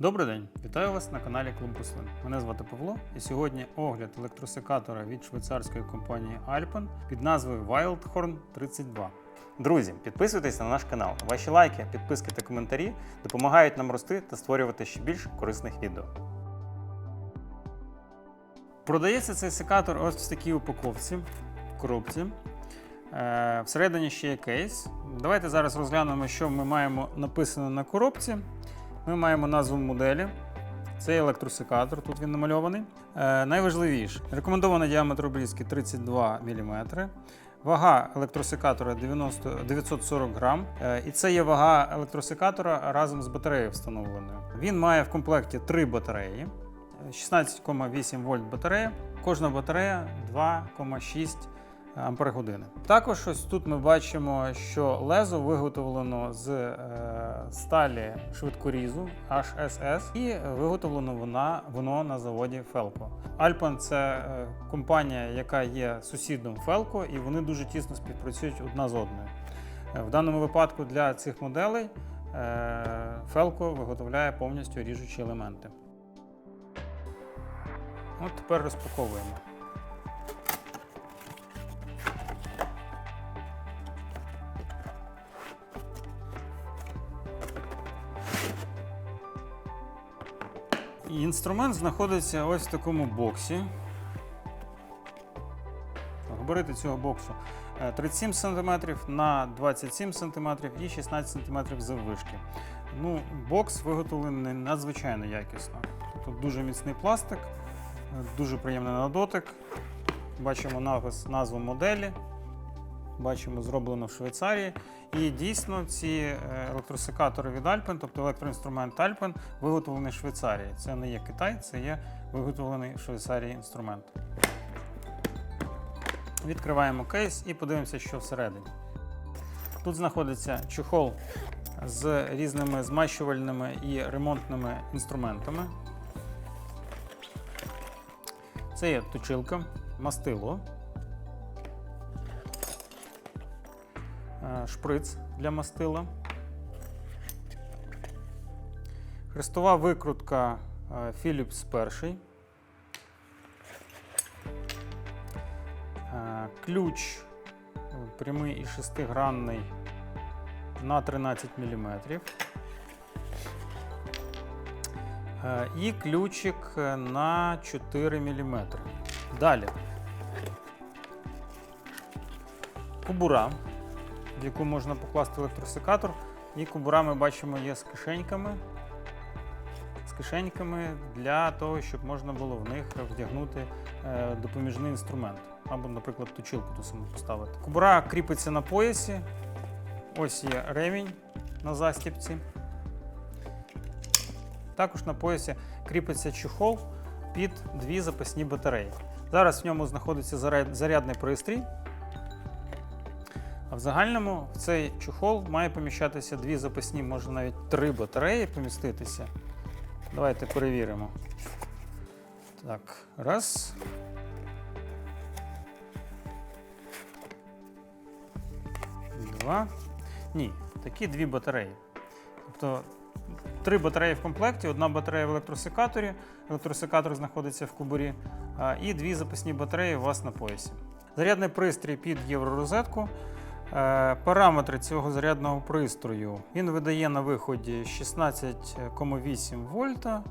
Добрий день, вітаю вас на каналі Клуб Руслин. Мене звати Павло, і сьогодні огляд електросекатора від швейцарської компанії Alpen під назвою Wildhorn 32. Друзі, підписуйтесь на наш канал. Ваші лайки, підписки та коментарі допомагають нам рости та створювати ще більш корисних відео. Продається цей секатор ось в такій упаковці, коробці. Е, Всередині ще є кейс. Давайте зараз розглянемо, що ми маємо написано на коробці. Ми маємо назву моделі. Це електросекатор, тут він намальований. Е, найважливіше, рекомендований діаметр обрізки 32 мм. Вага електросекатора 90, 940 грам. Е, і це є вага електросекатора разом з батареєю встановленою. Він має в комплекті три батареї. 16,8 вольт батарея. Кожна батарея 2,6 ампер години. Також ось тут ми бачимо, що лезо виготовлено з е, сталі швидкорізу HSS і виготовлено вона, воно на заводі Felco. Alpen – це е, компанія, яка є сусідом Felco, і вони дуже тісно співпрацюють одна з одною. Е, В даному випадку для цих моделей е, Felco виготовляє повністю ріжучі елементи. От тепер розпаковуємо. Інструмент знаходиться ось в такому боксі. Габарити цього боксу е, 37 см на 27 см і 16 см заввишки. Ну, бокс виготовлений надзвичайно якісно. Тут дуже міцний пластик, е, дуже приємний на дотик. Бачимо напис, назву моделі. Бачимо, зроблено в Швейцарії. І дійсно ці е, електросекатори від Alpen, тобто електроінструмент Alpen, виготовлений в Швейцарії. Це не є Китай, це є виготовлений в Швейцарії інструмент. Відкриваємо кейс і подивимося, що всередині. Тут знаходиться чохол з різними змащувальними і ремонтними інструментами. Це є точилка, мастило, шприц для мастила, хрестова викрутка е, Philips перший, Е, ключ е, прямий і шестигранний на 13 мм. І ключик е, на 4 мм. Далі. Кубура, в яку можна покласти електросекатор. І кубура ми бачимо є з кишеньками. З кишеньками для того, щоб можна було в них вдягнути е, допоміжний інструмент. Або, наприклад, точилку ту саму поставити. Кубура кріпиться на поясі. Ось є ремінь на застібці. Також на поясі кріпиться чохол під дві запасні батареї. Зараз в ньому знаходиться зарядний пристрій. В загальному в цей чохол має поміщатися дві запасні, може навіть три батареї поміститися. Давайте перевіримо. Так, раз. Два. Ні, такі дві батареї. Тобто три батареї в комплекті, одна батарея в електросекаторі, електросекатор знаходиться в кубурі, і дві запасні батареї у вас на поясі. Зарядний пристрій під євророзетку. Е, Параметри цього зарядного пристрою він видає на виході 16,8 вольта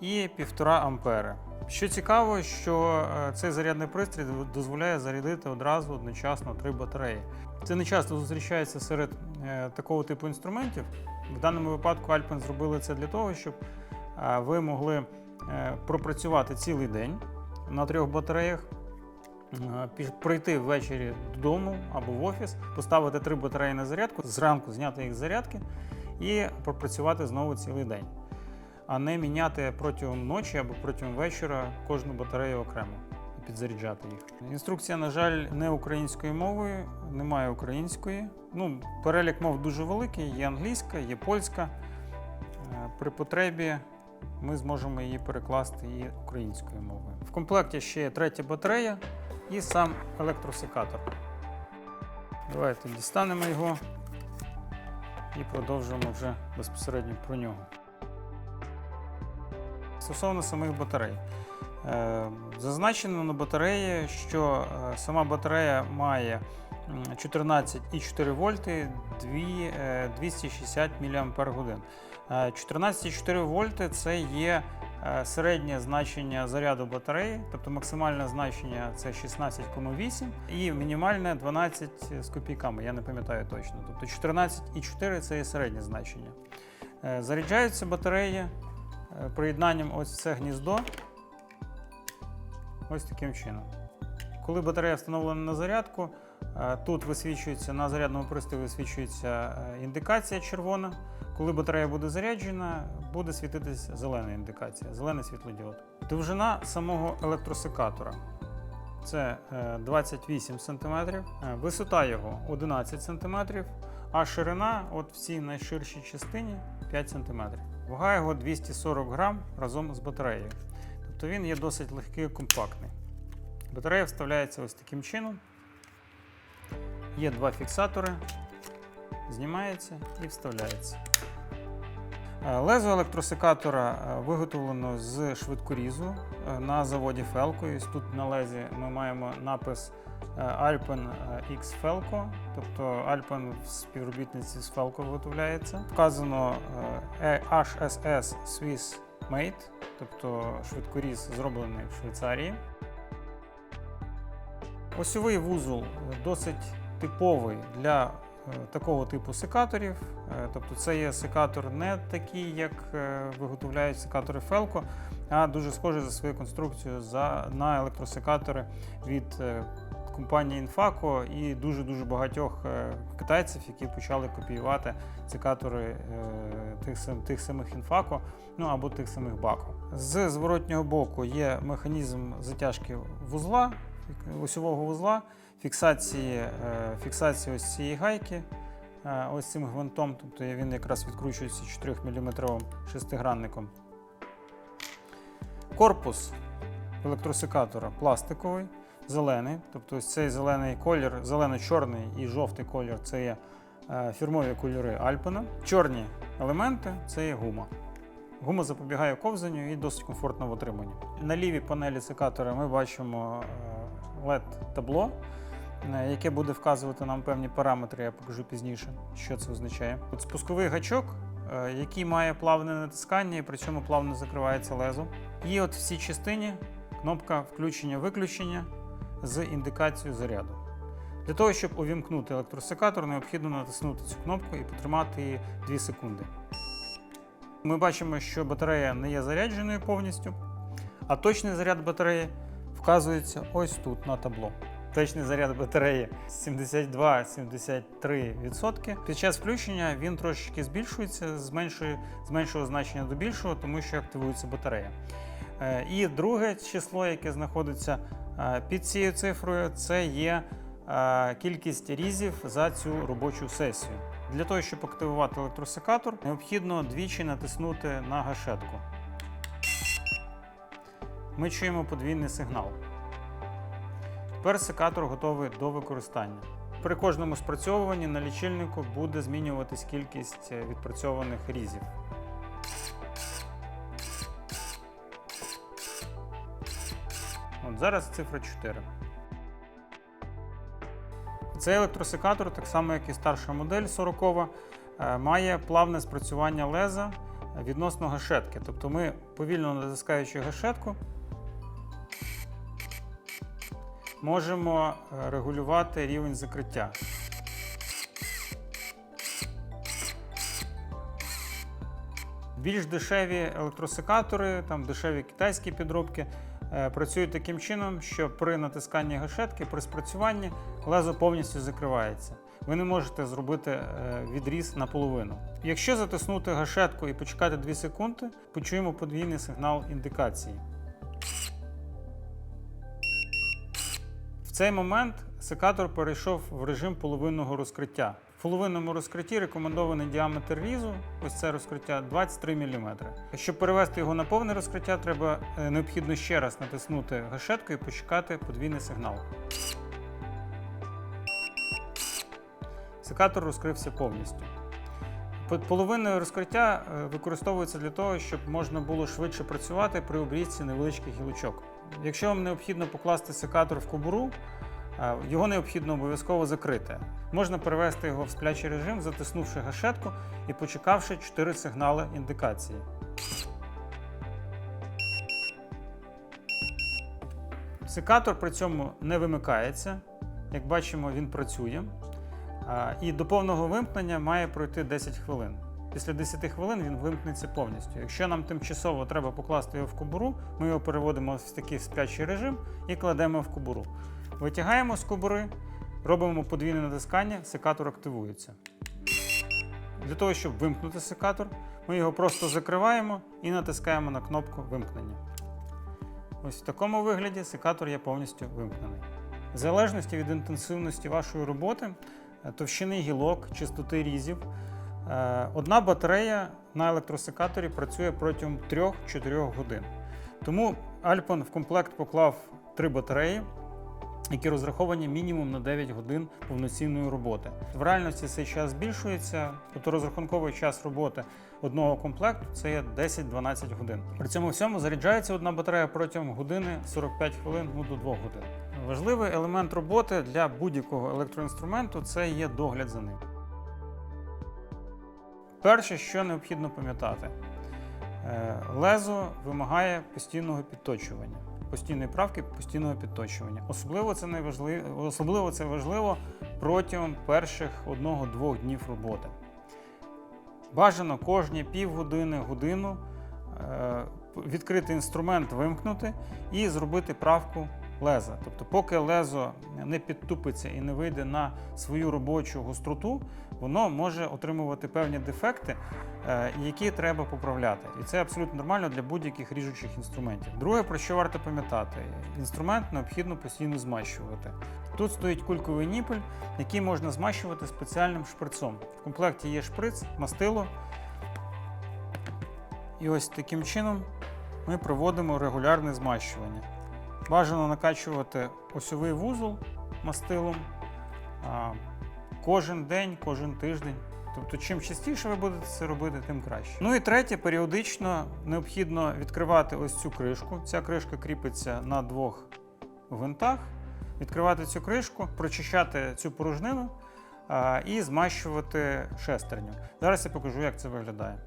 і 1,5 ампери. Що цікаво, що е, цей зарядний пристрій дозволяє зарядити одразу одночасно три батареї. Це не часто зустрічається серед е, такого типу інструментів. В даному випадку Alpen зробили це для того, щоб ви могли пропрацювати цілий день на трьох батареях, прийти ввечері додому або в офіс, поставити три батареї на зарядку, зранку зняти їх з зарядки і пропрацювати знову цілий день, а не міняти протягом ночі або протягом вечора кожну батарею окремо і підзаряджати їх. Інструкція, на жаль, не українською мовою, немає української. Ну, перелік мов дуже великий, є англійська, є польська. Е, При потребі ми зможемо її перекласти і українською мовою. В комплекті ще є третя батарея і сам електросекатор. Давайте дістанемо його і продовжимо вже безпосередньо про нього. стосовно самих батарей. Е, Зазначено на батареї, що е, сама батарея має 14,4 вольти, е, 260 мАч. 14,4 вольти це є е, середнє значення заряду батареї, тобто максимальне значення це 16,8 і мінімальне 12 з копійками, я не пам'ятаю точно. Тобто 14,4 це є середнє значення. Е, Заряджаються батареї е, приєднанням ось це гніздо. Ось таким чином. Коли батарея встановлена на зарядку, тут висвічується на зарядному пристрої висвічується е, індикація червона. Коли батарея буде заряджена, буде світитись зелена індикація, зелений світлодіод. Довжина самого електросекатора це е, 28 см, е, висота його 11 см, а ширина от в цій найширшій частині 5 см. Вага його 240 грам разом з батареєю. Тобто він є досить легкий і компактний. Батарея вставляється ось таким чином. Є два фіксатори, знімається і вставляється. Е, Лезо електросекатора е, виготовлено з швидкорізу е, на заводі Felco. Тут на лезі ми маємо напис Alpen X Felco, тобто Alpen в співробітниці з Felco виготовляється. Вказано HSS Swiss Made, тобто швидкоріз зроблений в Швейцарії. Осьовий вузол досить типовий для е, такого типу секаторів. Е, Тобто це є секатор не такий, як е, виготовляють секатори Felco, а дуже схожий за своєю конструкцією за, на електросекатори від компанії Infaco і дуже-дуже багатьох китайців, які почали копіювати секатори тих, тих самих Infaco, ну або тих самих Baco. З зворотнього боку є механізм затяжки вузла, осьового вузла, фіксації, е, фіксації ось цієї гайки, е, ось цим гвинтом, тобто він якраз відкручується 4 мм шестигранником. Корпус електросекатора пластиковий, зелений, тобто ось цей зелений колір, зелено-чорний і жовтий колір це є е, фірмові кольори Альпена. Чорні елементи це є гума. Гума запобігає ковзанню і досить комфортно в отриманні. На лівій панелі секатора ми бачимо led табло, е, яке буде вказувати нам певні параметри, я покажу пізніше, що це означає. От спусковий гачок, е, який має плавне натискання і при цьому плавно закривається лезо. І от в цій частині кнопка включення-виключення з індикацією заряду. Для того, щоб увімкнути електросекатор, необхідно натиснути цю кнопку і потримати її 2 секунди. Ми бачимо, що батарея не є зарядженою повністю, а точний заряд батареї вказується ось тут на табло. Точний заряд батареї 72-73%. Під час включення він трошечки збільшується з меншої, з меншого значення до більшого, тому що активується батарея. Е, І друге число, яке знаходиться е, під цією цифрою, це є е, кількість різів за цю робочу сесію. Для того, щоб активувати електросекатор, необхідно двічі натиснути на гашетку. Ми чуємо подвійний сигнал. Тепер секатор готовий до використання. При кожному спрацьовуванні на лічильнику буде змінюватись кількість е, відпрацьованих різів. От зараз цифра 4. Цей електросекатор, так само як і старша модель 40, е, має плавне спрацювання леза відносно гашетки. Тобто ми повільно натискаючи гашетку, можемо е, регулювати рівень закриття. Більш дешеві електросекатори, там дешеві китайські підробки е, працюють таким чином, що при натисканні гашетки, при спрацюванні лезо повністю закривається. Ви не можете зробити е, відріз наполовину. Якщо затиснути гашетку і почекати 2 секунди, почуємо подвійний сигнал індикації. Цей момент секатор перейшов в режим половинного розкриття. В половинному розкритті рекомендований діаметр різу, ось це розкриття 23 мм. Щоб перевести його на повне розкриття, треба е, необхідно ще раз натиснути гашетку і почекати подвійний сигнал. Секатор розкрився повністю. По- Половинне розкриття е, використовується для того, щоб можна було швидше працювати при обрізці невеличких гілочок. Якщо вам необхідно покласти секатор в кобуру, е, його необхідно обов'язково закрити. Можна перевести його в сплячий режим, затиснувши гашетку і почекавши 4 сигнали індикації. Секатор при цьому не вимикається. Як бачимо, він працює. І до повного вимкнення має пройти 10 хвилин. Після 10 хвилин він вимкнеться повністю. Якщо нам тимчасово треба покласти його в кобуру, ми його переводимо в такий сплячий режим і кладемо в кобуру. Витягаємо з кобури, робимо подвійне натискання, секатор активується. Для того, щоб вимкнути секатор, ми його просто закриваємо і натискаємо на кнопку вимкнення. Ось в такому вигляді секатор є повністю вимкнений. В залежності від інтенсивності вашої роботи, товщини гілок, чистоти різів, е, одна батарея на електросекаторі працює протягом 3-4 годин. Тому Alpon в комплект поклав три батареї, які розраховані мінімум на 9 годин повноцінної роботи. В реальності цей час збільшується, тобто розрахунковий час роботи одного комплекту це є 10-12 годин. При цьому всьому заряджається одна батарея протягом години 45 хвилин ну, до 2 годин. Важливий елемент роботи для будь-якого електроінструменту це є догляд за ним. Перше, що необхідно пам'ятати, е, лезо вимагає постійного підточування, постійної правки, постійного підточування. Особливо це найважливо, особливо це важливо протягом перших 1-2 днів роботи. Бажано кожні півгодини, годину е, відкрити інструмент, вимкнути і зробити правку леза. Тобто, поки лезо не підтупиться і не вийде на свою робочу гостроту, воно може отримувати певні дефекти, е, які треба поправляти. І це абсолютно нормально для будь-яких ріжучих інструментів. Друге, про що варто пам'ятати, інструмент необхідно постійно змащувати. Тут стоїть кульковий ніпель, який можна змащувати спеціальним шприцом. В комплекті є шприц, мастило. І ось таким чином ми проводимо регулярне змащування. Бажано накачувати осьовий вузол мастилом кожен день, кожен тиждень. Тобто, чим частіше ви будете це робити, тим краще. Ну і третє, періодично необхідно відкривати ось цю кришку. Ця кришка кріпиться на двох гвинтах. Відкривати цю кришку, прочищати цю порожнину і змащувати шестерню. Зараз я покажу, як це виглядає.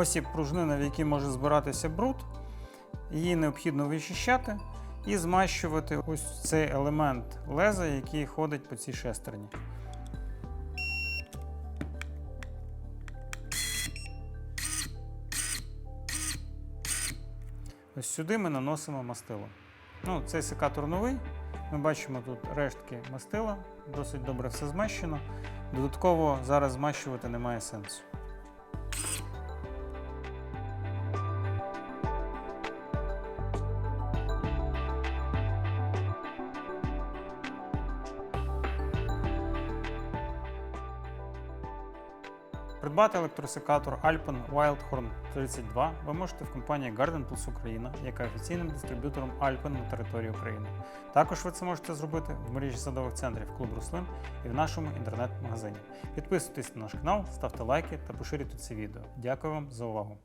Ось є пружнина, в якій може збиратися бруд. Її необхідно вичищати і змащувати ось цей елемент леза, який ходить по цій шестерні. Ось сюди ми наносимо мастило. Ну, цей секатор новий. Ми бачимо тут рештки мастила, досить добре все змащено. Додатково зараз змащувати немає сенсу. Придбати електросекатор Alpen Wildhorn 32 ви можете в компанії Garden Plus Україна, яка офіційним дистриб'ютором Alpen на території України. Також ви це можете зробити в мережі садових центрів Клуб Руслин і в нашому інтернет-магазині. Підписуйтесь на наш канал, ставте лайки та поширюйте це відео. Дякую вам за увагу!